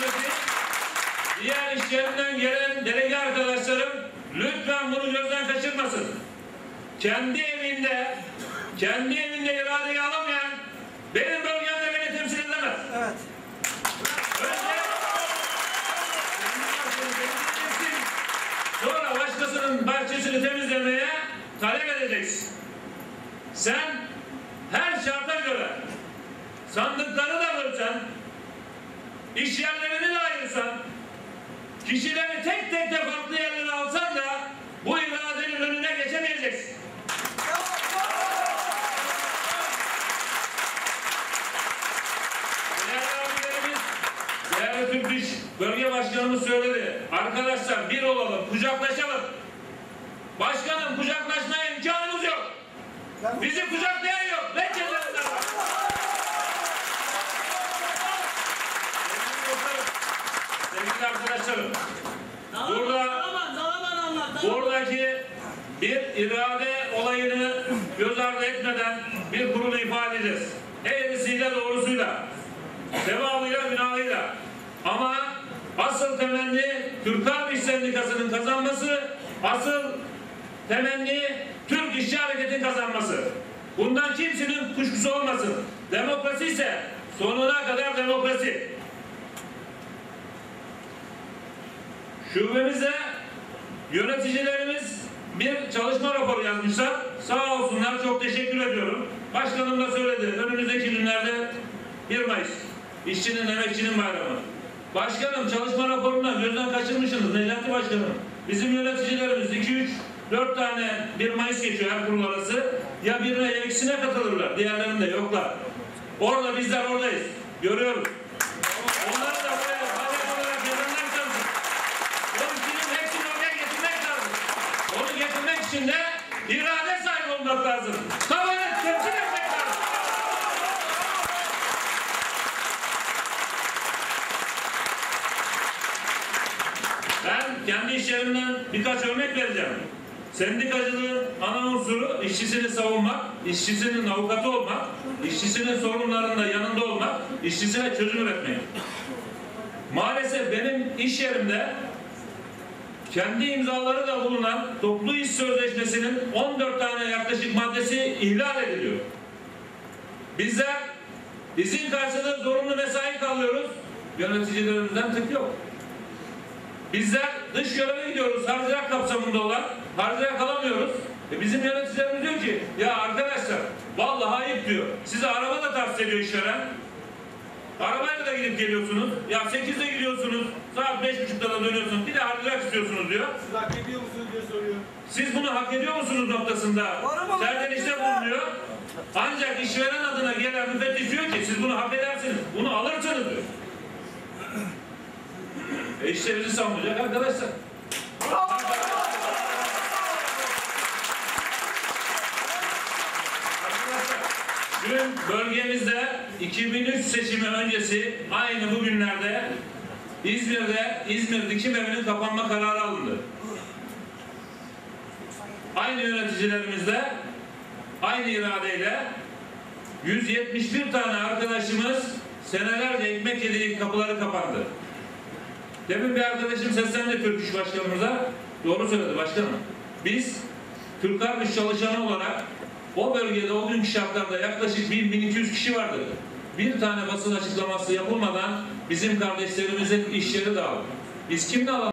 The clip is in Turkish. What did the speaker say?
bölümündeki diğer iş yerinden gelen delege arkadaşlarım lütfen bunu gözden kaçırmasın. Kendi evinde, kendi evinde iradeyi alamayan benim bölgemde beni temsil edemez. Evet. Önce. Sonra başkasının bahçesini temizlemeye talep edeceksin. Sen her şarta göre sandıkları da bölsen, iş yerlerini de ayırsan, kişileri tek tek de farklı yerlere alsan da bu iradenin önüne geçemeyeceksin. Değerli Türk İş Bölge Başkanımız söyledi. Arkadaşlar bir olalım, kucaklaşalım. Başkanım kucaklaşmaya imkanımız yok. Bizi kucaklayan yok. Reddedenler var. Sevgili dostlarım, Sevgili arkadaşlarım, Burada- buradaki bir irade olayını göz ardı etmeden bir kurulu ifade edeceğiz. Eğrisiyle doğrusuyla, sevabıyla günahıyla. Ama asıl temenni Türk Halk İş Sendikası'nın kazanması, asıl temenni Türk İşçi Hareketi'nin kazanması. Bundan kimsenin kuşkusu olmasın. Demokrasi ise sonuna kadar demokrasi. Şubemize yöneticilerimiz bir çalışma raporu yazmışlar. Sağ olsunlar çok teşekkür ediyorum. Başkanım da söyledi. Önümüzdeki günlerde 1 Mayıs. İşçinin, emekçinin bayramı. Başkanım çalışma raporundan gözden kaçırmışsınız Necati Başkanım. Bizim yöneticilerimiz 2 3 4 tane 1 Mayıs geçiyor her kurul arası. Ya birine ya ikisine katılırlar. Diğerlerinde yoklar. Orada bizler oradayız. Görüyoruz. Olmak lazım. Tabanı temsil etmek lazım. Ben kendi iş yerimden birkaç örnek vereceğim. Sendikacılığın ana unsuru işçisini savunmak, işçisinin avukatı olmak, işçisinin sorunlarında yanında olmak, işçisine çözüm üretmek. Maalesef benim iş yerimde kendi imzaları da bulunan toplu iş sözleşmesinin 14 tane yaklaşık maddesi ihlal ediliyor. Bizler izin karşılığı zorunlu mesai kalıyoruz. Yöneticilerimizden tık yok. Bizler dış göreve gidiyoruz harcırak kapsamında olan harcırak kalamıyoruz. E bizim yöneticilerimiz diyor ki ya arkadaşlar vallahi ayıp diyor. Size araba da tavsiye ediyor işveren. Arabayla da gidip geliyorsunuz. Ya 8'de gidiyorsunuz. Saat 5.30'da da dönüyorsunuz. Bir de harcırak istiyorsunuz diyor. Siz hak ediyor musunuz diye soruyor. Siz bunu hak ediyor musunuz noktasında serzenişte bulunuyor. Ancak işveren adına gelen müfettiş diyor ki siz bunu hak edersiniz. Bunu alırsınız diyor. E işte bizi savunacak. Arkadaşlar, Dün bölgemizde 2003 seçimi öncesi aynı bugünlerde İzmir'de İzmir Dikim Evi'nin kapanma kararı alındı. Aynı yöneticilerimizle aynı iradeyle 171 tane arkadaşımız senelerce ekmek yediği kapıları kapandı. Demin bir arkadaşım seslendi Türk İş Başkanımıza. Doğru söyledi başkanım. Biz Türk Harp İş çalışanı olarak o bölgede o günkü şartlarda yaklaşık 1000-1200 kişi vardı. Bir tane basın açıklaması yapılmadan bizim kardeşlerimizin işleri dağıldı. Biz kimle alalım?